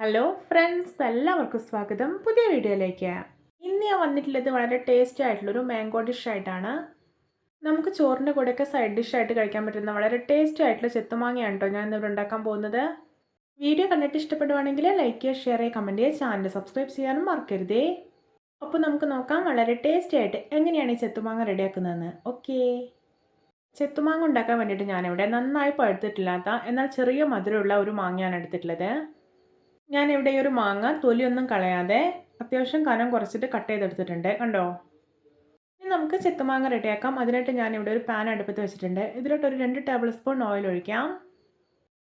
Hello friends എല്ലാവർക്കും സ്വാഗതം. പുതിയ വീഡിയോയിലേക്ക്. ഇന്ന് ഞാൻ വന്നിട്ടുള്ളത് വളരെ ടേസ്റ്റി ആയിട്ടുള്ളൊരു മാംഗോ ഡിഷ് ആയിട്ടാണ്. നമുക്ക് ചോറിന്റെ കൂടെയൊക്കെ സൈഡ് ഡിഷായിട്ട് കഴിക്കാൻ പറ്റുന്ന വളരെ ടേസ്റ്റി ആയിട്ടുള്ള ചെത്തുമാങ്ങയാണ് കേട്ടോ ഞാൻ ഇന്നിവിടെ ഉണ്ടാക്കാൻ പോകുന്നത്. വീഡിയോ കണ്ടിട്ട് ഇഷ്ടപ്പെടുവാണെങ്കിൽ ലൈക്ക് ചെയ്യുക ഷെയർ ചെയ്യുക കമന്റ് ചെയ്യുക ചാനൽ സബ്സ്ക്രൈബ് ചെയ്യാനും മറക്കരുതേ. അപ്പോൾ നമുക്ക് നോക്കാം വളരെ ടേസ്റ്റി ആയിട്ട് എങ്ങനെയാണ് ഈ ചെത്തുമാങ്ങ റെഡിയാക്കുന്നതെന്ന്. ഓക്കേ ചെത്തുമാങ്ങ ഉണ്ടാക്കാൻ വേണ്ടിയിട്ട് ഞാനിവിടെ നന്നായി പഴുത്തിട്ടില്ലാത്ത എന്നാൽ ചെറിയ മധുരമുള്ള ഒരു മാങ്ങയാണ് എടുത്തിട്ടുള്ളത്. ഞാനിവിടെ ഈ ഒരു മാങ്ങ തൊലിയൊന്നും കളയാതെ അത്യാവശ്യം കനം കുറച്ചിട്ട് കട്ട് ചെയ്തെടുത്തിട്ടുണ്ട്. കണ്ടോ? ഇനി നമുക്ക് ചെത്തുമാങ്ങ റെഡിയാക്കാം. അതിനായിട്ട് ഞാൻ ഇവിടെ ഒരു പാൻ അടുപ്പത്ത് വെച്ചിട്ടുണ്ട്. ഇതിലോട്ട് ഒരു രണ്ട് ടേബിൾ സ്പൂൺ ഓയിൽ ഒഴിക്കാം.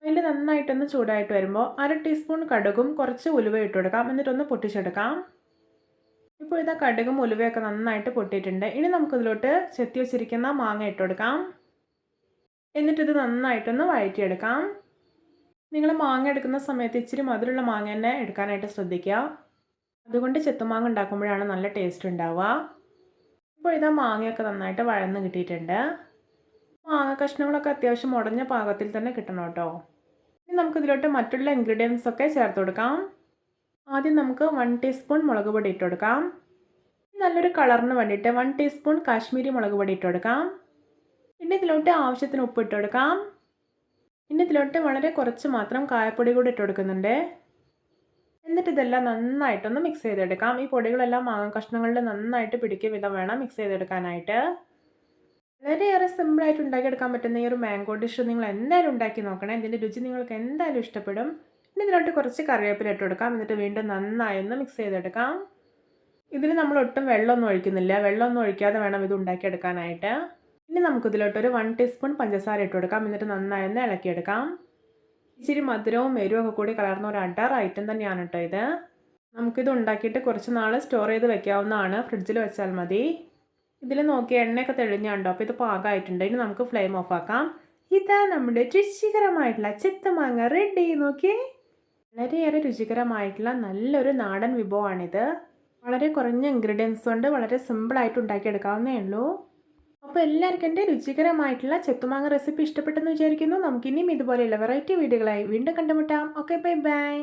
ഓയിൽ നന്നായിട്ടൊന്ന് ചൂടായിട്ട് വരുമ്പോൾ അര ടീസ്പൂൺ കടുകും കുറച്ച് ഉലുവ ഇട്ട് കൊടുക്കാം. എന്നിട്ടൊന്ന് പൊട്ടിച്ചെടുക്കാം. ഇപ്പോൾ ഇതാ കടുകും ഉലുവയൊക്കെ നന്നായിട്ട് പൊട്ടിയിട്ടുണ്ട്. ഇനി നമുക്കിതിലോട്ട് ചെത്തി വെച്ചിരിക്കുന്ന മാങ്ങ ഇട്ട് കൊടുക്കാം. എന്നിട്ടിത് നന്നായിട്ടൊന്ന് വഴറ്റിയെടുക്കാം. നിങ്ങൾ മാങ്ങ എടുക്കുന്ന സമയത്ത് ഇച്ചിരി മധുരമുള്ള മാങ്ങ തന്നെ എടുക്കാനായിട്ട് ശ്രദ്ധിക്കുക. അതുകൊണ്ട് ചെത്തുമാങ്ങ ഉണ്ടാക്കുമ്പോഴാണ് നല്ല ടേസ്റ്റ് ഉണ്ടാവുക. ഇപ്പോൾ ഇതാ മാങ്ങയൊക്കെ നന്നായിട്ട് വഴന്ന് കിട്ടിയിട്ടുണ്ട്. മാങ്ങ കഷ്ണങ്ങളൊക്കെ അത്യാവശ്യം ഉടഞ്ഞ പാകത്തിൽ തന്നെ കിട്ടണം കേട്ടോ. ഇനി നമുക്കിതിലോട്ട് മറ്റുള്ള ഇൻഗ്രീഡിയൻസ് ഒക്കെ ചേർത്ത് കൊടുക്കാം. ആദ്യം നമുക്ക് വൺ ടീസ്പൂൺ മുളക് പൊടി ഇട്ട് കൊടുക്കാം. നല്ലൊരു കളറിന് വേണ്ടിയിട്ട് വൺ ടീസ്പൂൺ കാശ്മീരി മുളക് പൊടി ഇട്ട് കൊടുക്കാം. പിന്നെ ഇതിലോട്ട് ആവശ്യത്തിന് ഉപ്പ് ഇട്ട് കൊടുക്കാം. പിന്നെ ഇതിലോട്ട് വളരെ കുറച്ച് മാത്രം കായപ്പൊടി കൂടി ഇട്ട് കൊടുക്കുന്നുണ്ട്. എന്നിട്ട് ഇതെല്ലാം നന്നായിട്ടൊന്ന് മിക്സ് ചെയ്തെടുക്കാം. ഈ പൊടികളെല്ലാം മാങ്ങ കഷ്ണങ്ങളിൽ നന്നായിട്ട് പിടിക്കുക വിധം വേണം മിക്സ് ചെയ്തെടുക്കാനായിട്ട്. വളരെയേറെ സിമ്പിളായിട്ട് ഉണ്ടാക്കിയെടുക്കാൻ പറ്റുന്ന ഈ ഒരു മാംഗോ ഡിഷ് നിങ്ങൾ എന്തായാലും ഉണ്ടാക്കി നോക്കണേ. ഇതിന്റെ രുചി നിങ്ങൾക്ക് എന്തായാലും ഇഷ്ടപ്പെടും. ഇനി ഇതിലോട്ട് കുറച്ച് കറിവേപ്പില ഇട്ട് കൊടുക്കാം. എന്നിട്ട് വീണ്ടും നന്നായി ഒന്ന് മിക്സ് ചെയ്തെടുക്കാം. ഇതിൽ നമ്മൾ ഒട്ടും വെള്ളമൊന്നും ഒഴിക്കുന്നില്ല. വെള്ളമൊന്നും ഒഴിക്കാതെ വേണം ഇത് ഉണ്ടാക്കിയെടുക്കാനായിട്ട്. ഇനി നമുക്കിതിലോട്ടൊരു വൺ ടീസ്പൂൺ പഞ്ചസാര ഇട്ട് കൊടുക്കാം എന്നിട്ട് നന്നായി ഒന്ന് ഇളക്കിയെടുക്കാം. ഇച്ചിരി മധുരവും എരിവും ഒക്കെ കൂടി കലർന്ന ഒരു അഡർ ഐറ്റം തന്നെയാണ് കേട്ടോ ഇത്. നമുക്കിത് ഉണ്ടാക്കിയിട്ട് കുറച്ച് നാൾ സ്റ്റോർ ചെയ്ത് വെക്കാവുന്നതാണ്. ഫ്രിഡ്ജിൽ വെച്ചാൽ മതി. ഇതിൽ നോക്കി എണ്ണയൊക്കെ തെളിഞ്ഞുണ്ടോ? അപ്പോൾ ഇത് പാകമായിട്ടുണ്ട് ഇനി നമുക്ക് ഫ്ലെയിം ഓഫ് ആക്കാം. ഇതാ നമ്മുടെ രുചികരമായിട്ടുള്ള ചെത്തമാങ്ങ റെഡി നോക്കിയേ. വളരെയേറെ രുചികരമായിട്ടുള്ള നല്ലൊരു നാടൻ വിഭവമാണിത്. വളരെ കുറഞ്ഞ ഇൻഗ്രീഡിയൻസ് കൊണ്ട് വളരെ സിമ്പിളായിട്ട് ഉണ്ടാക്കിയെടുക്കാവുന്നേ ഉള്ളൂ. അപ്പോൾ എല്ലാവർക്കും എന്റെ രുചികരമായിട്ടുള്ള ചെത്തുമാങ്ങ റെസിപ്പി ഇഷ്ടപ്പെട്ടെന്ന് വിചാരിക്കുന്നു. നമുക്കിനിയും ഇതുപോലെയുള്ള വെറൈറ്റി വീഡിയോകളായി വീണ്ടും കണ്ടുമുട്ടാം. Okay bye bye